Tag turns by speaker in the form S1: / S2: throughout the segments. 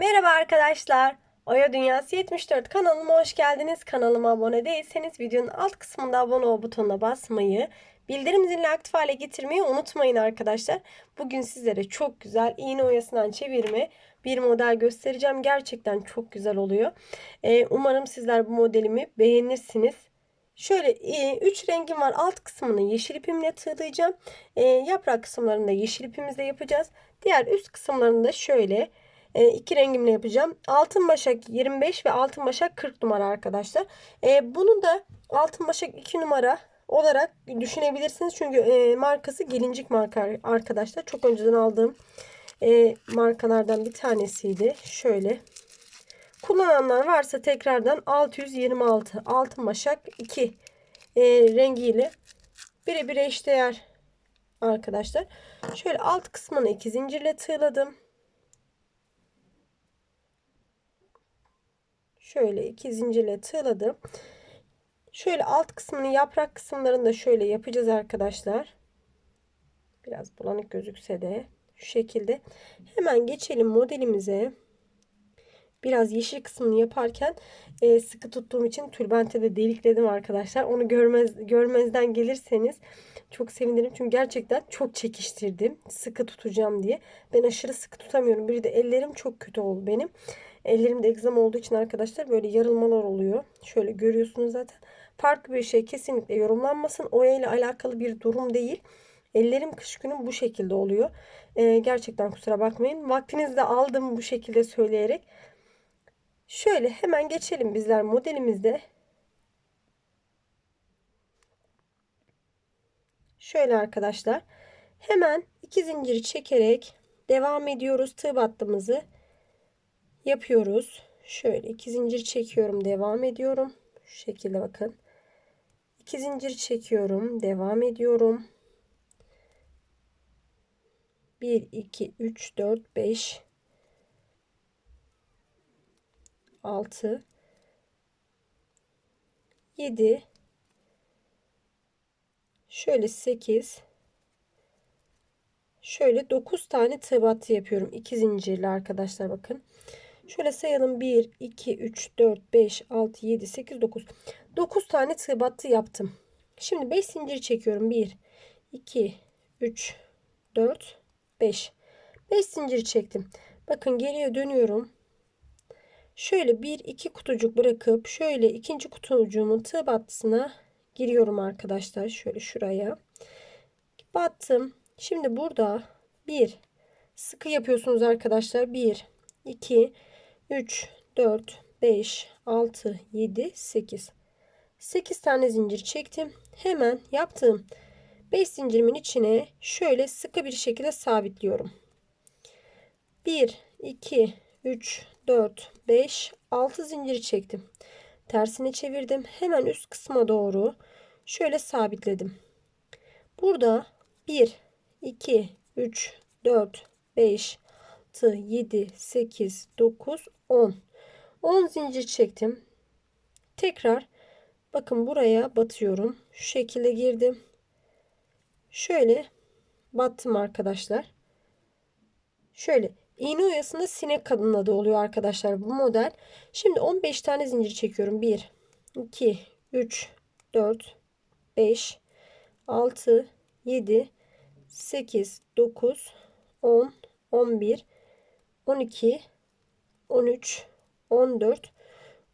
S1: Merhaba arkadaşlar. Oya Dünyası 74 kanalıma hoş geldiniz. Kanalıma abone değilseniz videonun alt kısmında abone ol butonuna basmayı, bildirim zilini aktif hale getirmeyi unutmayın arkadaşlar. Bugün sizlere çok güzel iğne oyasından çevirme bir model göstereceğim. Gerçekten çok güzel oluyor. Ee, umarım sizler bu modelimi beğenirsiniz. Şöyle 3 e, rengim var. Alt kısmını yeşil ipimle tığlayacağım. Ee, yaprak kısımlarını da yeşil ipimizle yapacağız. Diğer üst kısımlarını da şöyle e, iki rengimle yapacağım. Altın başak 25 ve altın başak 40 numara arkadaşlar. E, bunu da altın başak 2 numara olarak düşünebilirsiniz. Çünkü e, markası gelincik marka arkadaşlar. Çok önceden aldığım e, markalardan bir tanesiydi. Şöyle kullananlar varsa tekrardan 626 altın başak 2 e, rengiyle birebir eşdeğer arkadaşlar. Şöyle alt kısmını iki zincirle tığladım. şöyle iki zincirle tığladım. Şöyle alt kısmını yaprak kısımlarını da şöyle yapacağız arkadaşlar. Biraz bulanık gözükse de şu şekilde. Hemen geçelim modelimize. Biraz yeşil kısmını yaparken e, sıkı tuttuğum için tülbente de delikledim arkadaşlar. Onu görmez görmezden gelirseniz çok sevinirim çünkü gerçekten çok çekiştirdim. Sıkı tutacağım diye. Ben aşırı sıkı tutamıyorum. Bir de ellerim çok kötü oldu benim. Ellerimde egzam olduğu için arkadaşlar böyle yarılmalar oluyor. Şöyle görüyorsunuz zaten. Farklı bir şey kesinlikle yorumlanmasın. Oya ile alakalı bir durum değil. Ellerim kış günü bu şekilde oluyor. Ee, gerçekten kusura bakmayın. Vaktinizde aldım bu şekilde söyleyerek. Şöyle hemen geçelim bizler modelimizde Şöyle arkadaşlar. Hemen iki zinciri çekerek devam ediyoruz. Tığ battığımızı yapıyoruz. Şöyle iki zincir çekiyorum. Devam ediyorum. Şu şekilde bakın. İki zincir çekiyorum. Devam ediyorum. 1, 2, 3, 4, 5, 6, 7, Şöyle 8 şöyle 9 tane tebatı yapıyorum. iki zincirli arkadaşlar bakın. Şöyle sayalım 1 2 3 4 5 6 7 8 9. 9 tane tebatı yaptım. Şimdi 5 zincir çekiyorum. 1 2 3 4 5. 5 zincir çektim. Bakın geriye dönüyorum. Şöyle bir iki kutucuk bırakıp şöyle ikinci kutucuğumun tığ battısına giriyorum arkadaşlar şöyle şuraya battım şimdi burada bir sıkı yapıyorsunuz arkadaşlar 1 2 3 4 5 6 7 8 8 tane zincir çektim hemen yaptığım 5 zincirimin içine şöyle sıkı bir şekilde sabitliyorum 1 2 3 4 5 6 zincir çektim Tersini çevirdim. Hemen üst kısma doğru şöyle sabitledim. Burada 1, 2, 3, 4, 5, 6, 7, 8, 9, 10. 10 zincir çektim. Tekrar bakın buraya batıyorum. Şu şekilde girdim. Şöyle battım arkadaşlar. Şöyle İğne oyasında sinek kadın da oluyor arkadaşlar bu model. Şimdi 15 tane zincir çekiyorum. 1, 2, 3, 4, 5, 6, 7, 8, 9, 10, 11, 12, 13, 14,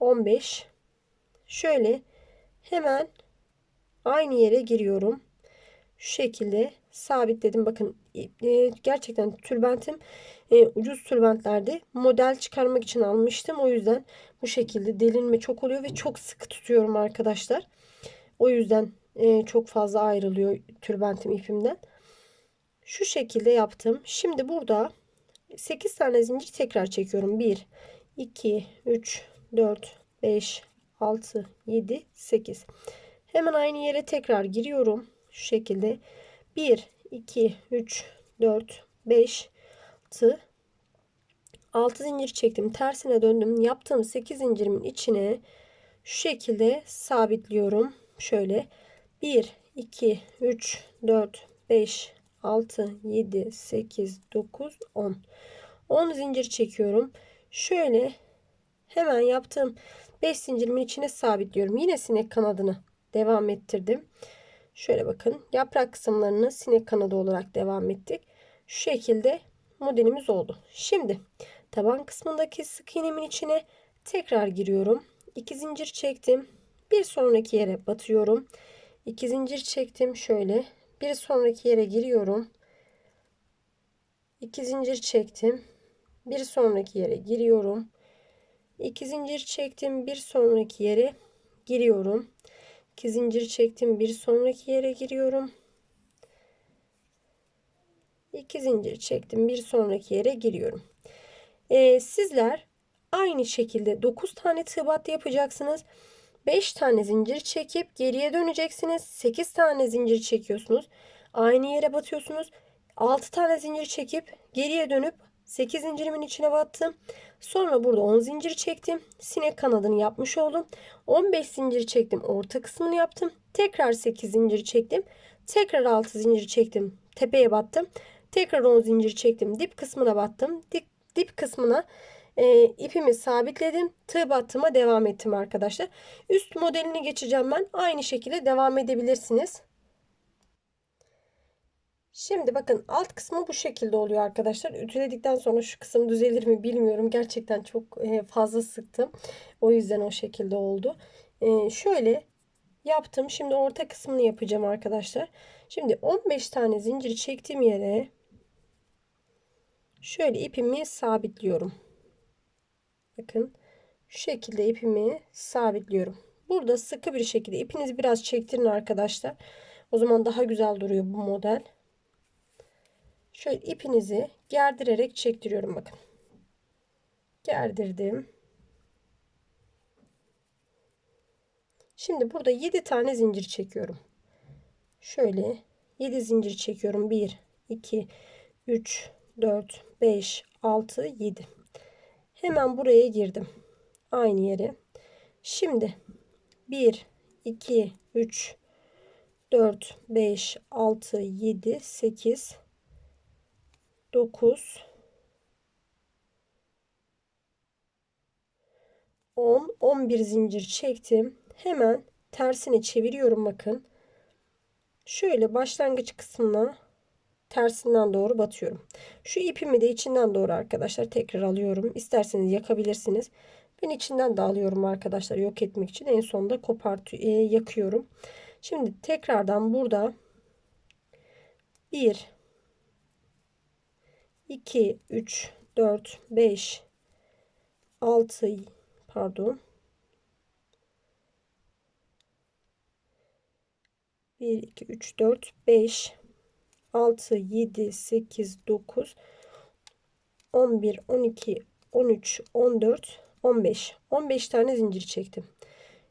S1: 15. Şöyle hemen aynı yere giriyorum. Şu şekilde sabitledim. Bakın e, gerçekten tülbentim e, ucuz tülbentlerde model çıkarmak için almıştım. O yüzden bu şekilde delinme çok oluyor ve çok sıkı tutuyorum arkadaşlar. O yüzden e, çok fazla ayrılıyor türbentim ipimden. Şu şekilde yaptım. Şimdi burada 8 tane zincir tekrar çekiyorum. 1, 2, 3, 4, 5, 6, 7, 8. Hemen aynı yere tekrar giriyorum. Şu şekilde. 1, 2, 3, 4, 5, yaptı. 6 zincir çektim. Tersine döndüm. Yaptığım 8 zincirimin içine şu şekilde sabitliyorum. Şöyle 1, 2, 3, 4, 5, 6, 7, 8, 9, 10. 10 zincir çekiyorum. Şöyle hemen yaptığım 5 zincirimin içine sabitliyorum. Yine sinek kanadını devam ettirdim. Şöyle bakın yaprak kısımlarını sinek kanadı olarak devam ettik. Şu şekilde modelimiz oldu. Şimdi taban kısmındaki sık iğnemin içine tekrar giriyorum. 2 zincir çektim. Bir sonraki yere batıyorum. 2 zincir çektim şöyle. Bir sonraki yere giriyorum. 2 zincir çektim. Bir sonraki yere giriyorum. 2 zincir çektim. Bir sonraki yere giriyorum. 2 zincir çektim. Bir sonraki yere giriyorum. 2 zincir çektim. Bir sonraki yere giriyorum. Ee, sizler aynı şekilde 9 tane tığ battı yapacaksınız. 5 tane zincir çekip geriye döneceksiniz. 8 tane zincir çekiyorsunuz. Aynı yere batıyorsunuz. 6 tane zincir çekip geriye dönüp 8 zincirimin içine battım. Sonra burada 10 zincir çektim. Sinek kanadını yapmış oldum. 15 zincir çektim. Orta kısmını yaptım. Tekrar 8 zincir çektim. Tekrar 6 zincir çektim. Tepeye battım. Tekrar onu zincir çektim. Dip kısmına battım. Dip, dip kısmına e, ipimi sabitledim. Tığ battıma devam ettim arkadaşlar. Üst modelini geçeceğim ben. Aynı şekilde devam edebilirsiniz. Şimdi bakın alt kısmı bu şekilde oluyor arkadaşlar. Ütüledikten sonra şu kısım düzelir mi bilmiyorum. Gerçekten çok e, fazla sıktım. O yüzden o şekilde oldu. Ee, şöyle yaptım. Şimdi orta kısmını yapacağım arkadaşlar. Şimdi 15 tane zincir çektiğim yere şöyle ipimi sabitliyorum. Bakın şu şekilde ipimi sabitliyorum. Burada sıkı bir şekilde ipinizi biraz çektirin arkadaşlar. O zaman daha güzel duruyor bu model. Şöyle ipinizi gerdirerek çektiriyorum bakın. Gerdirdim. Şimdi burada 7 tane zincir çekiyorum. Şöyle 7 zincir çekiyorum. 1, 2, 3, 4, 5, 6, 7. Hemen buraya girdim. Aynı yere. Şimdi 1, 2, 3, 4, 5, 6, 7, 8, 9, 10, 11 zincir çektim. Hemen tersini çeviriyorum bakın. Şöyle başlangıç kısmına tersinden doğru batıyorum. Şu ipimi de içinden doğru arkadaşlar tekrar alıyorum. İsterseniz yakabilirsiniz. Ben içinden de alıyorum arkadaşlar yok etmek için. En sonunda kopart e, yakıyorum. Şimdi tekrardan burada 1 2 3 4 5 6 pardon 1 2 3 4 5 6, 7, 8, 9, 11, 12, 13, 14, 15. 15 tane zincir çektim.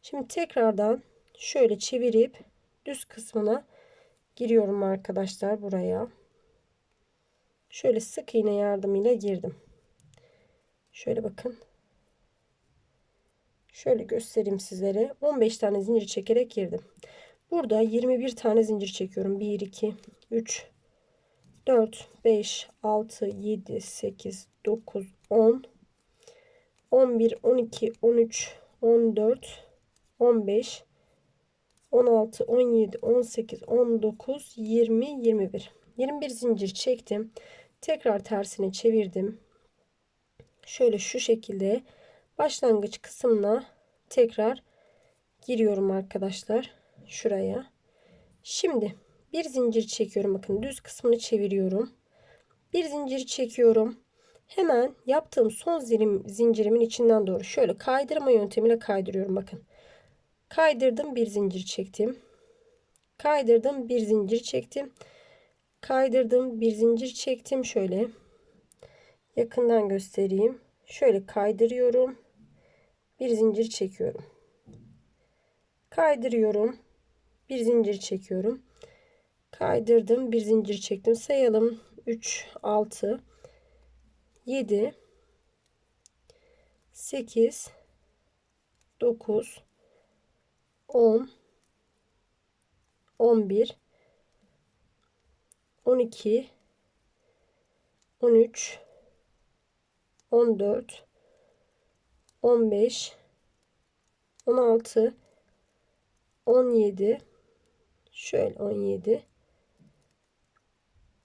S1: Şimdi tekrardan şöyle çevirip düz kısmına giriyorum arkadaşlar buraya. Şöyle sık iğne yardımıyla girdim. Şöyle bakın. Şöyle göstereyim sizlere. 15 tane zincir çekerek girdim. Burada 21 tane zincir çekiyorum. 1, 2, 3, 4, 5, 6, 7, 8, 9, 10, 11, 12, 13, 14, 15, 16, 17, 18, 19, 20, 21. 21 zincir çektim. Tekrar tersine çevirdim. Şöyle şu şekilde başlangıç kısmına tekrar giriyorum arkadaşlar şuraya. Şimdi bir zincir çekiyorum. Bakın düz kısmını çeviriyorum. Bir zincir çekiyorum. Hemen yaptığım son zirim, zincirimin içinden doğru şöyle kaydırma yöntemiyle kaydırıyorum. Bakın kaydırdım bir zincir çektim. Kaydırdım bir zincir çektim. Kaydırdım bir zincir çektim. Şöyle yakından göstereyim. Şöyle kaydırıyorum. Bir zincir çekiyorum. Kaydırıyorum bir zincir çekiyorum. Kaydırdım. Bir zincir çektim. Sayalım. 3, 6, 7, 8, 9, 10, 11, 12, 13, 14, 15, 16, 17, Şöyle 17.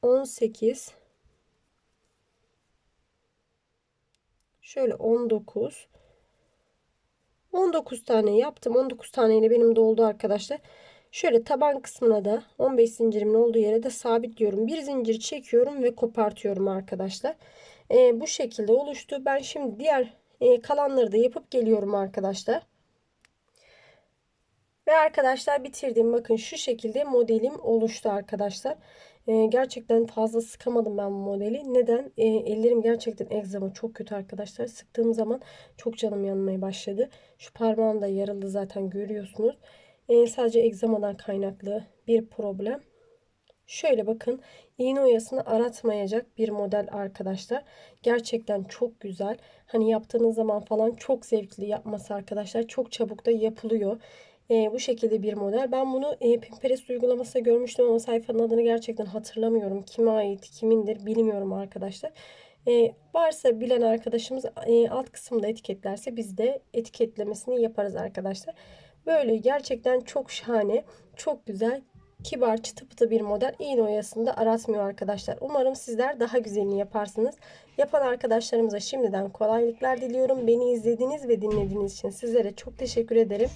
S1: 18. Şöyle 19. 19 tane yaptım. 19 taneyle benim doldu arkadaşlar. Şöyle taban kısmına da 15 zincirimin olduğu yere de sabitliyorum. Bir zincir çekiyorum ve kopartıyorum arkadaşlar. Ee, bu şekilde oluştu. Ben şimdi diğer e, kalanları da yapıp geliyorum arkadaşlar. Ve arkadaşlar bitirdim. Bakın şu şekilde modelim oluştu arkadaşlar. Ee, gerçekten fazla sıkamadım ben bu modeli. Neden? Ee, ellerim gerçekten egzama çok kötü arkadaşlar. Sıktığım zaman çok canım yanmaya başladı. Şu parmağım da yaralı zaten görüyorsunuz. Ee, sadece egzamadan kaynaklı bir problem. Şöyle bakın iğne oyasını aratmayacak bir model arkadaşlar. Gerçekten çok güzel. Hani yaptığınız zaman falan çok zevkli yapması arkadaşlar. Çok çabuk da yapılıyor. E, bu şekilde bir model. Ben bunu e, Pinterest uygulamasında görmüştüm ama sayfanın adını gerçekten hatırlamıyorum. Kime ait, kimindir bilmiyorum arkadaşlar. E, varsa bilen arkadaşımız e, alt kısımda etiketlerse biz de etiketlemesini yaparız arkadaşlar. Böyle gerçekten çok şahane, çok güzel, kibar, çıtı pıtı bir model iğne oyasında aratmıyor arkadaşlar. Umarım sizler daha güzelini yaparsınız. Yapan arkadaşlarımıza şimdiden kolaylıklar diliyorum. Beni izlediğiniz ve dinlediğiniz için sizlere çok teşekkür ederim.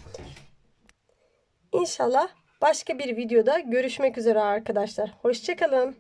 S1: İnşallah başka bir videoda görüşmek üzere arkadaşlar. Hoşçakalın.